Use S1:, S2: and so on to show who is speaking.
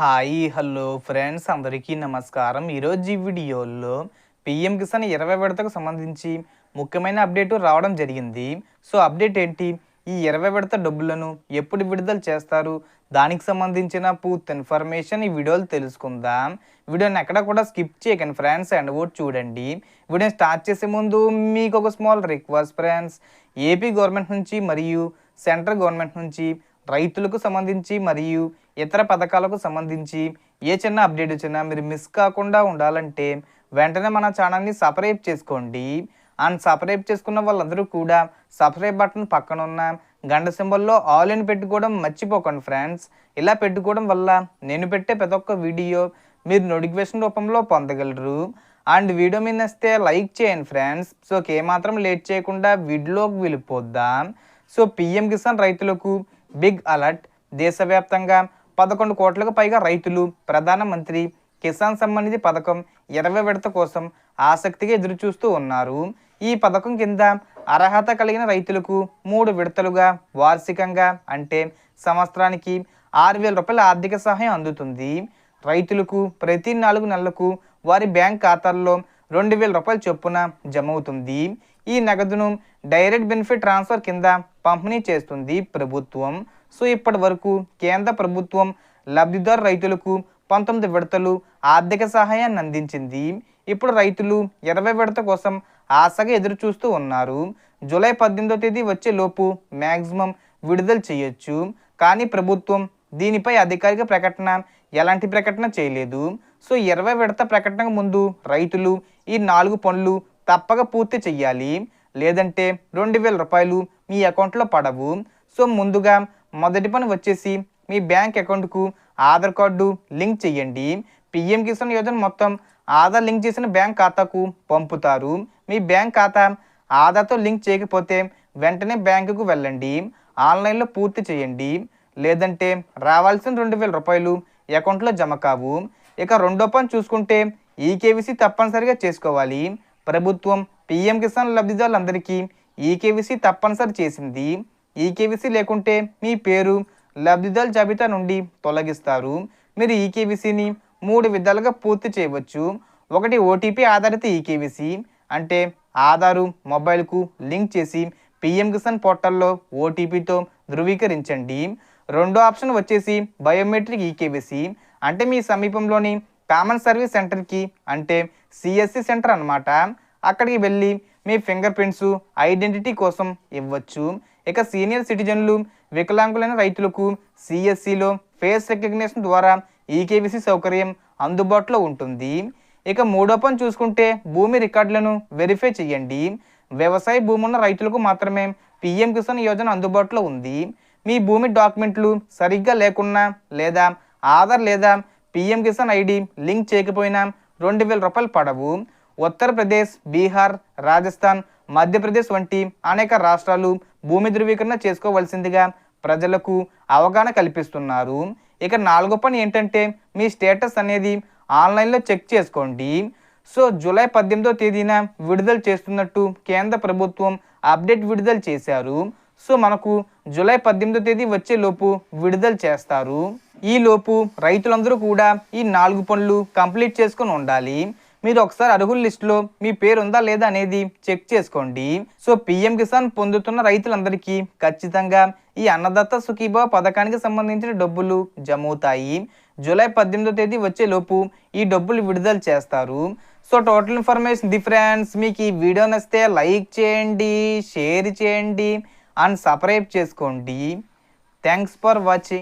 S1: Hi hello friends అందరికీ నమస్కారం. ఈరోజు ఈ వీడియోలో పిఎం కిసాన్ ఇరవై విడతకు సంబంధించి ముఖ్యమైన అప్డేట్ రావడం జరిగింది. సో అప్డేట్ ఏంటి? ఈ ఇరవై విడత డబ్బులను ఎప్పుడు విడుదల చేస్తారు? దానికి సంబంధించిన పూర్తి ఇన్ఫర్మేషన్ ఈ వీడియోలు తెలుసుకుందాం. వీడియోని ఎక్కడ కూడా స్కిప్ చేయకండి ఫ్రెండ్స్ అండ్ కూడా చూడండి. వీడియోని స్టార్ట్ చేసే ముందు మీకు ఒక small request friends. AP government నుంచి మరియు సెంట్రల్ గవర్నమెంట్ నుంచి రైతులకు సంబంధించి మరియు ఇతర పథకాలకు సంబంధించి ఏ చిన్న అప్డేట్ వచ్చినా మీరు మిస్ కాకుండా ఉండాలంటే వెంటనే మన ఛానల్ని సబ్స్క్రైబ్ చేసుకోండి. అండ్ సబ్స్క్రైబ్ చేసుకున్న వాళ్ళందరూ కూడా సబ్స్క్రైబ్ బటన్ పక్కన ఉన్న గంట సింబల్లో ఆల్ ఇన్ పెట్టుకోవడం మర్చిపోకండి ఫ్రెండ్స్. ఇలా పెట్టుకోవడం వల్ల నేను పెట్టే ప్రతి ఒక్క వీడియో మీరు నోటిఫికేషన్ రూపంలో పొందగలరు. అండ్ వీడియో మీద వస్తే లైక్ చేయండి ఫ్రెండ్స్. సో ఏమాత్రం లేట్ చేయకుండా వీడియోకి వెళ్ళిపోద్దాం. సో పిఎం కిసాన్ రైతులకు బిగ్ అలర్ట్ దేశవ్యాప్తంగా పదకొండు కోట్లకు పైగా రైతులు ప్రధానమంత్రి కిసాన్ సంబంధిత పథకం ఇరవై విడత కోసం ఆసక్తిగా ఎదురుచూస్తూ ఉన్నారు. ఈ పథకం కింద అర్హత కలిగిన రైతులకు మూడు విడతలుగా వార్షికంగా అంటే సంవత్సరానికి ఆరు వేల రూపాయల ఆర్థిక సహాయం అందుతుంది. రైతులకు ప్రతి నాలుగు నెలలకు వారి బ్యాంక్ ఖాతాల్లో రెండు వేల రూపాయల చొప్పున జమ అవుతుంది ఈ నగదును డైరెక్ట్ బెనిఫిట్ ట్రాన్స్ఫర్ కింద పంపిణీ చేస్తుంది ప్రభుత్వం. సో ఇప్పటి వరకు కేంద్ర ప్రభుత్వం లబ్ధిదారు రైతులకు పంతొమ్మిది విడతలు ఆర్థిక సహాయాన్ని అందించింది. ఇప్పుడు రైతులు ఇరవై విడత కోసం ఆశగా ఎదురు చూస్తూ ఉన్నారు. జూలై పద్దెనిమిదో తేదీ వచ్చే లోపు మ్యాక్సిమం విడుదల చేయొచ్చు. కానీ ప్రభుత్వం దీనిపై అధికారిక ప్రకటన ఎలాంటి ప్రకటన చేయలేదు. సో ఇరవై విడత ప్రకటనకు ముందు రైతులు ఈ నాలుగు పనులు తప్పక పూర్తి చెయ్యాలి. లేదంటే రెండు వేల రూపాయలు మీ అకౌంట్లో పడవు. సో ముందుగా మొదటి పని వచ్చేసి మీ బ్యాంక్ అకౌంట్కు ఆధార్ కార్డు లింక్ చేయండి. పిఎం కిసాన్ యోజన మొత్తం ఆధార్ లింక్ చేసిన బ్యాంక్ ఖాతాకు పంపుతారు. మీ బ్యాంక్ ఖాతా ఆధార్తో లింక్ చేయకపోతే వెంటనే బ్యాంకుకు వెళ్ళండి. ఆన్లైన్లో పూర్తి చేయండి. లేదంటే రావాల్సిన రెండు వేల రూపాయలు అకౌంట్లో జమ కావు. ఇక రెండో పని చూసుకుంటే ఈకేవీసీ తప్పనిసరిగా చేసుకోవాలి. ప్రభుత్వం పిఎం కిసాన్ లబ్ధిదారులందరికీ ఈకేవీసీ తప్పనిసరి చేసింది. ఈకేవీసీ లేకుంటే మీ పేరు లబ్ధిదారుల జాబితా నుండి తొలగిస్తారు. మీరు ఈకేవీసీని మూడు విధాలుగా పూర్తి చేయవచ్చు. ఒకటి ఓటీపీ ఆధారిత ఈకేవీసీ అంటే ఆధారు మొబైల్కు లింక్ చేసి పిఎం కిసాన్ పోర్టల్లో ఓటీపీతో ధృవీకరించండి. రెండో ఆప్షన్ వచ్చేసి బయోమెట్రిక్ ఈకేవీసీ అంటే మీ సమీపంలోని కామన్ సర్వీస్ సెంటర్కి అంటే సిఎస్సి సెంటర్ అన్నమాట. అక్కడికి వెళ్ళి మీ ఫింగర్ ప్రింట్స్ ఐడెంటిటీ కోసం ఇవ్వచ్చు. ఇక సీనియర్ సిటిజన్లు వికలాంగులైన రైతులకు సిఎస్సిలో ఫేస్ రికగ్నేషన్ ద్వారా ఈకేవీసీ సౌకర్యం అందుబాటులో ఉంటుంది. ఇక మూడో పని చూసుకుంటే భూమి రికార్డులను వెరిఫై చేయండి. వ్యవసాయ భూమి ఉన్న రైతులకు మాత్రమే పిఎం కిసాన్ యోజన అందుబాటులో ఉంది. మీ భూమి డాక్యుమెంట్లు సరిగ్గా లేకున్నా లేదా ఆధార్ లేదా పిఎం కిసాన్ ఐడి లింక్ చేయకపోయినా రెండు వేల రూపాయలు పడవు. ఉత్తరప్రదేశ్ బీహార్ రాజస్థాన్ మధ్యప్రదేశ్ వంటి అనేక రాష్ట్రాలు భూమి ధృవీకరణ చేసుకోవలసిందిగా ప్రజలకు అవగాహన కల్పిస్తున్నారు. ఇక నాలుగో పని ఏంటంటే మీ స్టేటస్ అనేది ఆన్లైన్లో చెక్ చేసుకోండి. సో జూలై పద్దెనిమిదో తేదీన విడుదల చేస్తున్నట్టు కేంద్ర ప్రభుత్వం అప్డేట్ విడుదల చేశారు. సో మనకు జూలై పద్దెనిమిదో తేదీ వచ్చే లోపు విడుదల చేస్తారు. ఈ లోపు రైతులందరూ కూడా ఈ నాలుగు పనులు కంప్లీట్ చేసుకొని ఉండాలి. మీరు ఒకసారి అర్హుల లిస్టులో మీ పేరు ఉందా లేదా అనేది చెక్ చేసుకోండి. సో పిఎం కిసాన్ పొందుతున్న రైతులందరికీ ఖచ్చితంగా ఈ అన్నదత్త సుఖీభావ పథకానికి సంబంధించిన డబ్బులు జమ అవుతాయి జూలై పద్దెనిమిదో తేదీ వచ్చేలోపు ఈ డబ్బులు విడుదల చేస్తారు. సో టోటల్ ఇన్ఫర్మేషన్ డిఫరెన్స్ మీకు ఈ వీడియో నచ్చితే లైక్ చేయండి షేర్ చేయండి అండ్ సబ్స్క్రైబ్ చేసుకోండి. Thanks for watching.